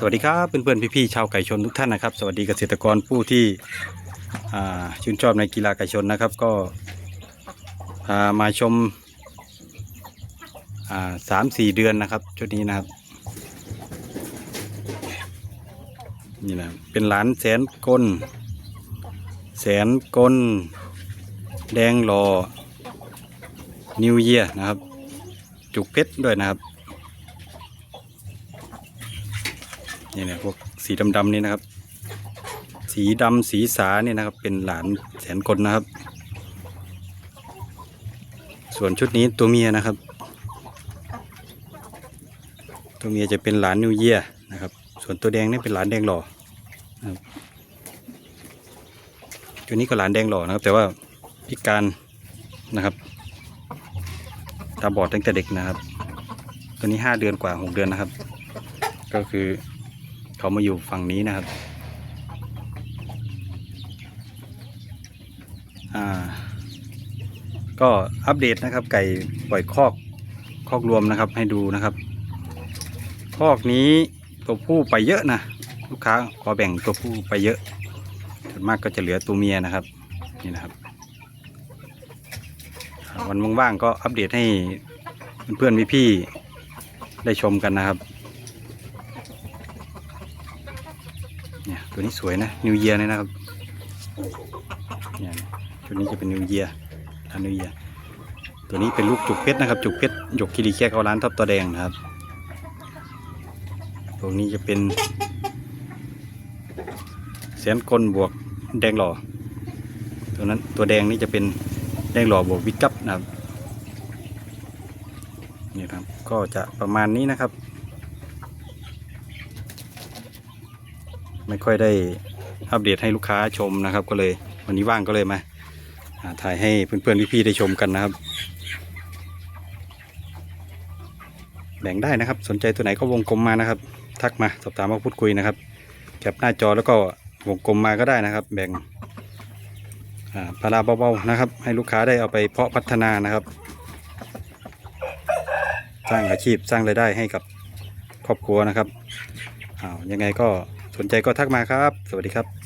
สวัสดีครับเพื่อนๆพี่ๆชาวไก่ชนทุกท่านนะครับ สวัสดีเกษตรกรผู้ที่ชื่นชอบในกีฬาไก่ชนนะครับ ก็ามาชมสามสี่เดือนนะครับชุดนี้นะครับนี่นะเป็นหลานแสนกลแสนกลแดงหลอนิวเยียนะครับ จุกเพชรด้วยนะครับ นี่เนี่ยพวกสีดำๆนี่นะครับ สีดำสีสาเนี่ยนะครับ เป็นหลานแสนกลนะครับ ส่วนชุดนี้ตัวเมียนะครับ ตัวเมียจะเป็นหลานนิวเยียนะครับ ส่วนตัวแดงนี่เป็นหลานแดงหล่อนะครับตัวนี้ก็หลานแดงหล่อนะครับ แต่ว่าพิการนะครับตาบอดตั้งแต่เด็กนะครับ ตัวนี้ห้าเดือนกว่าหกเดือนนะครับ ก็คือ เขามาอยู่ฝั่งนี้นะครับ อ่า ก็อัปเดตนะครับ ไก่ปล่อยคอกคอกรวมนะครับ ให้ดูนะครับ คอกนี้ตัวผู้ไปเยอะนะลูกค้าขอแบ่งตัวผู้ไปเยอะส่วนมากก็จะเหลือตัวเมียนะครับ นี่นะครับ วันว่างๆก็อัปเดตให้เพื่อนๆพี่ๆได้ชมกันนะครับ เนี่ยตัวนี้สวยนะนิวเยียเลยนะครับเนี่ยตัวนี้จะเป็นนิวเยียร้านนิวเยียตัวนี้เป็นลูกจุกเพชรนะครับ จุกเพชรหยกคิริแค่เอาร้านทับตัวแดงนะครับตัวนี้จะเป็นแสนกลบวกแดงหล่อตัวนั้นตัวแดงนี่จะเป็นแดงหล่อบวกวิกกับนะครับนี่ครับก็จะประมาณนี้นะครับ ไม่ค่อยได้อัปเดตให้ลูกค้าชมนะครับ ก็เลยวันนี้ว่างก็เลยมาถ่ายให้เพื่อนๆพี่ๆได้ชมกันนะครับ แบ่งได้นะครับ สนใจตัวไหนก็วงกลมมานะครับ ทักมาสอบถามมาพูดคุยนะครับแคปหน้าจอแล้วก็วงกลมมาก็ได้นะครับ แบ่งอ่าปลาราเบาๆนะครับ ให้ลูกค้าได้เอาไปเพาะพัฒนานะครับ สร้างอาชีพสร้างรายได้ให้กับครอบครัวนะครับอ้าวยังไงก็ สนใจก็ทักมาครับ สวัสดีครับ